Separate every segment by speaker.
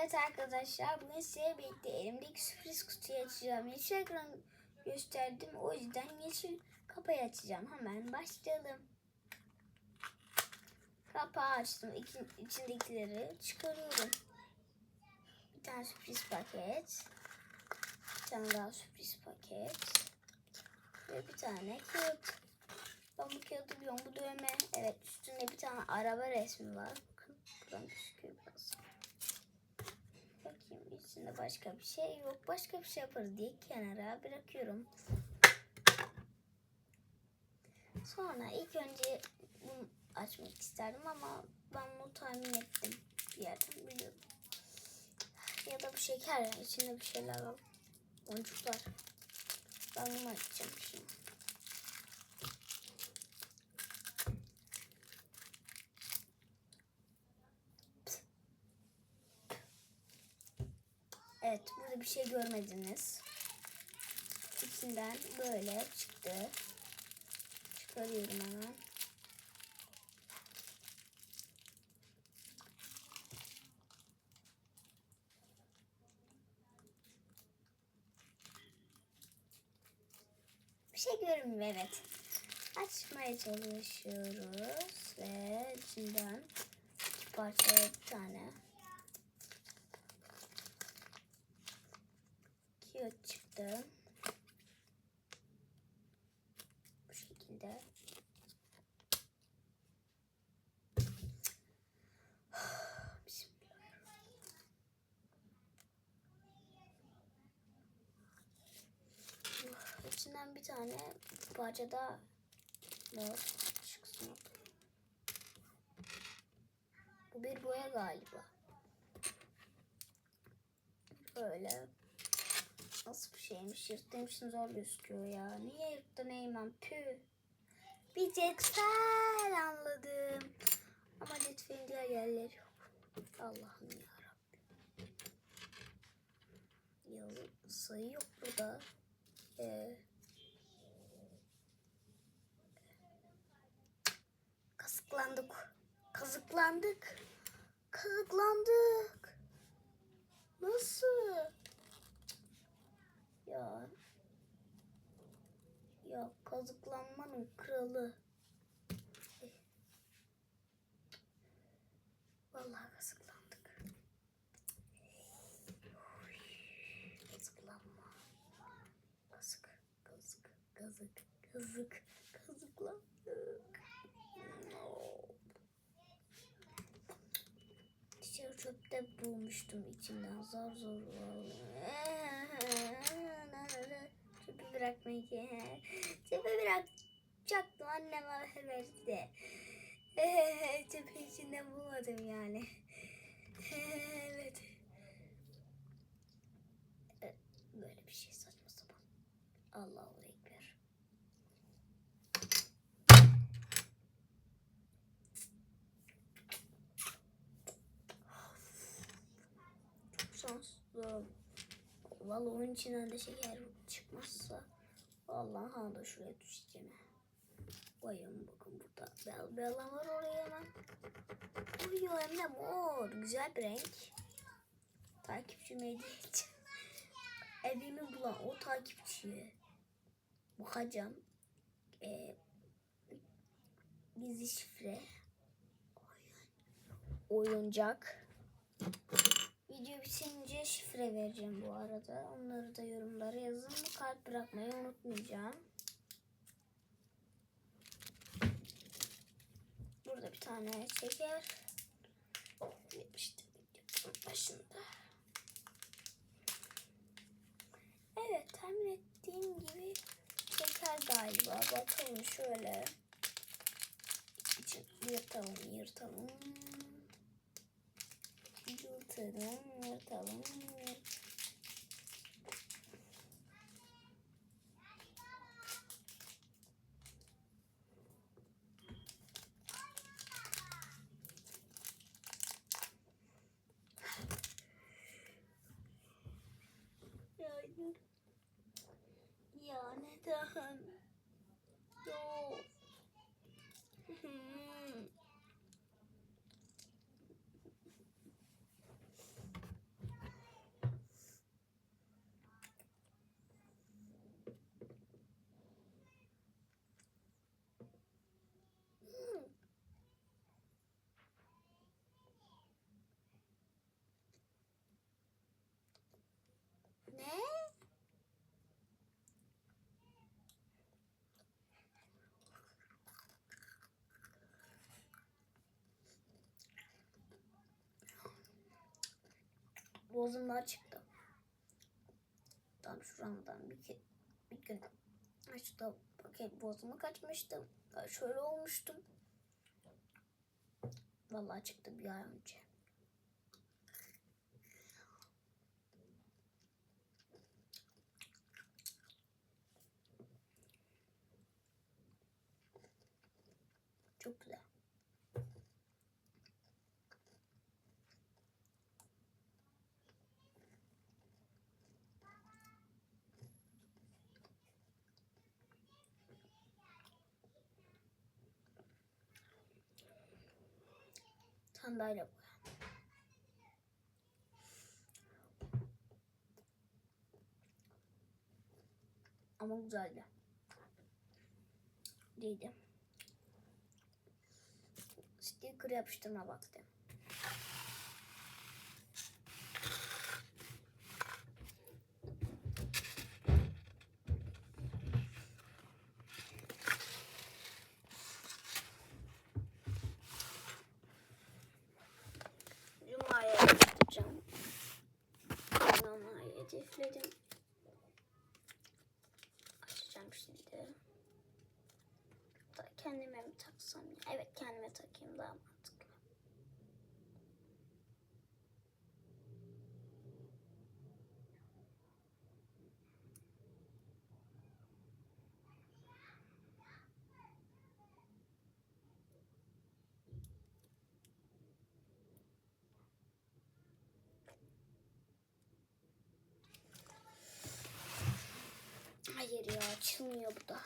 Speaker 1: Evet arkadaşlar bugün size birlikte elimdeki sürpriz kutuyu açacağım. Yeşil ekran gösterdim o yüzden yeşil kapıyı açacağım. Hemen başlayalım. Kapağı açtım. İki, içindekileri çıkarıyorum. Bir tane sürpriz paket. Bir tane daha sürpriz paket. Ve bir tane kağıt. Ben bu kağıdı biliyorum. Bu dövme. Evet üstünde bir tane araba resmi var. Bakın buradan gözüküyor biraz. İçinde başka bir şey yok. Başka bir şey yaparız diye kenara bırakıyorum. Sonra ilk önce bunu açmak isterdim ama ben bunu tahmin ettim. Bir yerden biliyordum. Ya da bu şeker içinde bir şeyler var. Boncuklar. Ben bunu açacağım şimdi. Evet burada bir şey görmediniz. İçinden böyle çıktı. Çıkarıyorum hemen. Bir şey görünmüyor evet. Açmaya çalışıyoruz ve içinden parça bir tane çıktı. Bu şekilde. İçinden bir tane parça daha var. Çıksın. Bu bir boya galiba. Böyle Nasıl bir şeymiş? Yırttığım için zor gözüküyor ya. Niye yırttın Eymen? Püh. Bir cetvel anladım. Ama cetvelin diğer yerleri yok. Allah'ım yarabbim. Ya sayı yok burada. Ee, kazıklandık. Kazıklandık. Kazıklandık. Nasıl? Ya. Ya kazıklanmanın kralı. Vallahi kazıklandık. Kazıklanma. Kazık, kazık, kazık, kazık, kazıklandık. No. Dışarı çöpte bulmuştum içimden zor zor Bırakmayı Çöpü bırakacaktım annem verdi. Çöpü içinde bulmadım yani. Evet. Böyle bir şey saçma sapan. Allahu Ekber. Çok şanslı. Vallahi onun içinden de şeker çıkmazsa vallahi ha da şuraya düşeceğim. Koyalım bakın burada bel bela var oraya hemen. Uyuyor hem de mor. Güzel bir renk. Takipçime hediye. Evimi bulan o takipçiye bakacağım. Ee, gizli şifre. Oyuncak. Video bitince şifre vereceğim bu arada. Onları da yorumlara yazın. Kalp bırakmayı unutmayacağım. Burada bir tane şeker. İşte videonun başında. Evet tahmin ettiğim gibi şeker galiba. Bakalım şöyle. Yırtalım yırtalım. Yırtalım, yırtalım. Hayır. Ya neden? Yok. Hmm. Bozumlar çıktı. Tam şuramdan bir, ke bir gün açtı paket bozumu kaçmıştım. Şöyle olmuştum. Vallahi çıktı bir ay önce. Çok güzel. Sandalye boya. Ama güzeldi. Değildi. Sticker yapıştırma vakti. Hedefledim. Açacağım şimdi. Kendime mi taksam? Evet kendime takayım daha mantıklı. Hayır ya açılmıyor bu da.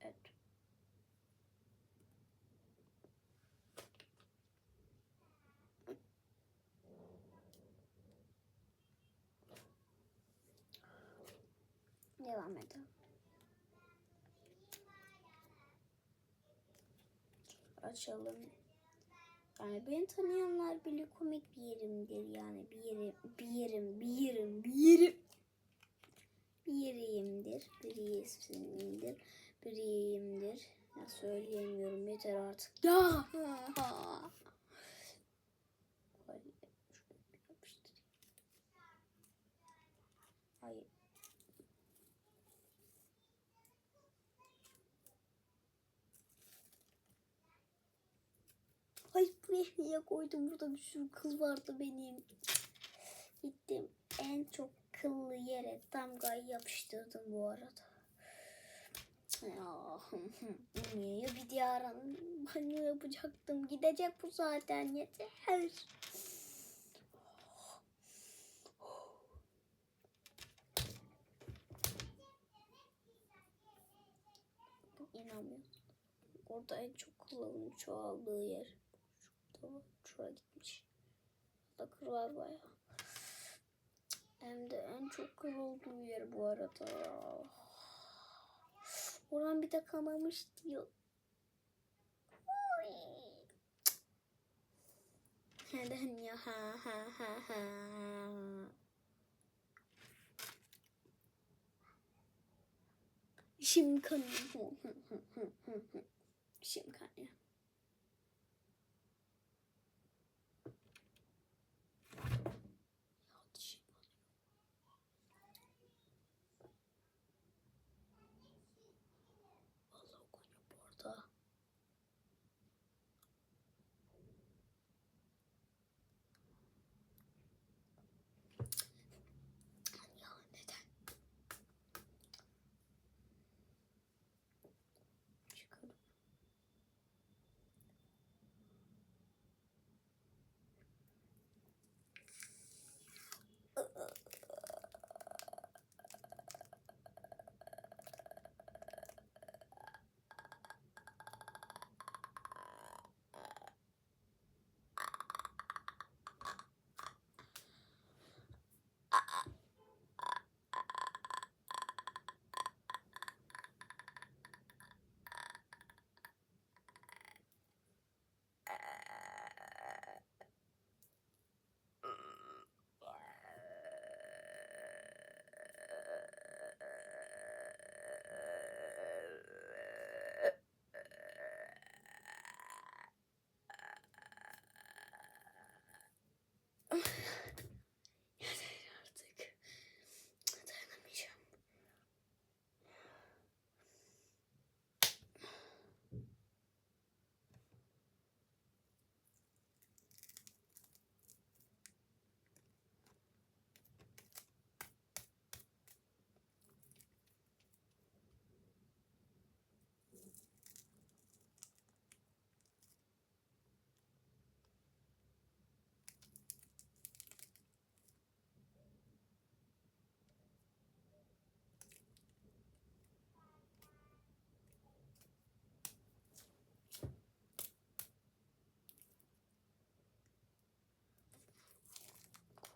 Speaker 1: Evet. Devam edelim. Açalım. Yani beni tanıyanlar bile komik bir yerimdir yani. Bir yerim bir yerim bir yerim bir yerim. Bir yeriyimdir bir yerimdir bir yeriyimdir ya söyleyemiyorum yeter artık. Ya Hayır, şöyle bir yapıştırayım. Hayır. Niye koydum? Burada bir sürü kıl vardı benim. Gittim en çok kıllı yere damgayı yapıştırdım bu arada. Ya, niye bir diyara banyo yapacaktım. Gidecek bu zaten yeter. İnanmıyorum. Orada en çok kullanım çoğaldığı yer. Var. Şuraya gitmiş. Burada kır var bayağı. Hem de en çok kır olduğu yer bu arada. Oran bir de kanamış diyor. Neden ya ha ha ha ha. Şimdi kanıyor. Şimdi kanıyor.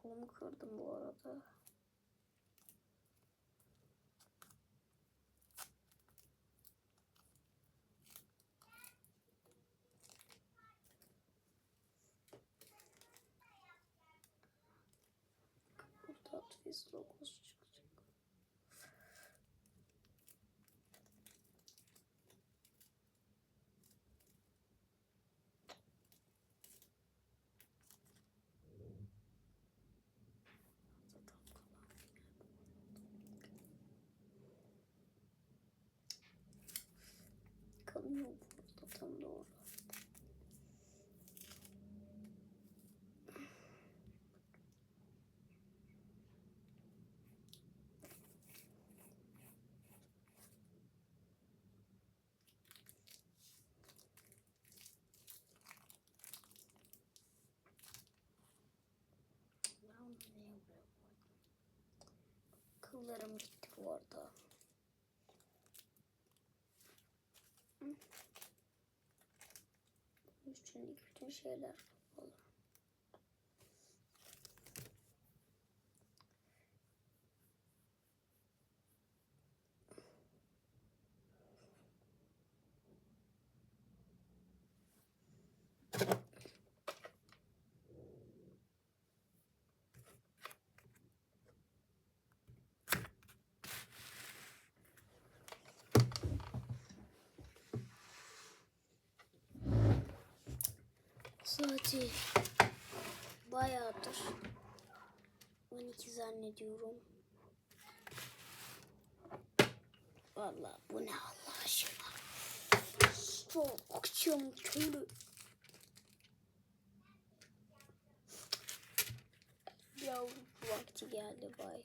Speaker 1: Camı kırdım bu arada. Burada Twist logosu tam doğru. Kıllarım gitti bu arada. Bunun Üstündeki bütün şeyler Saati bayağıdır 12 zannediyorum. Vallahi bu ne Allah aşkına. Akşam körü. Yavrum vakti geldi bay.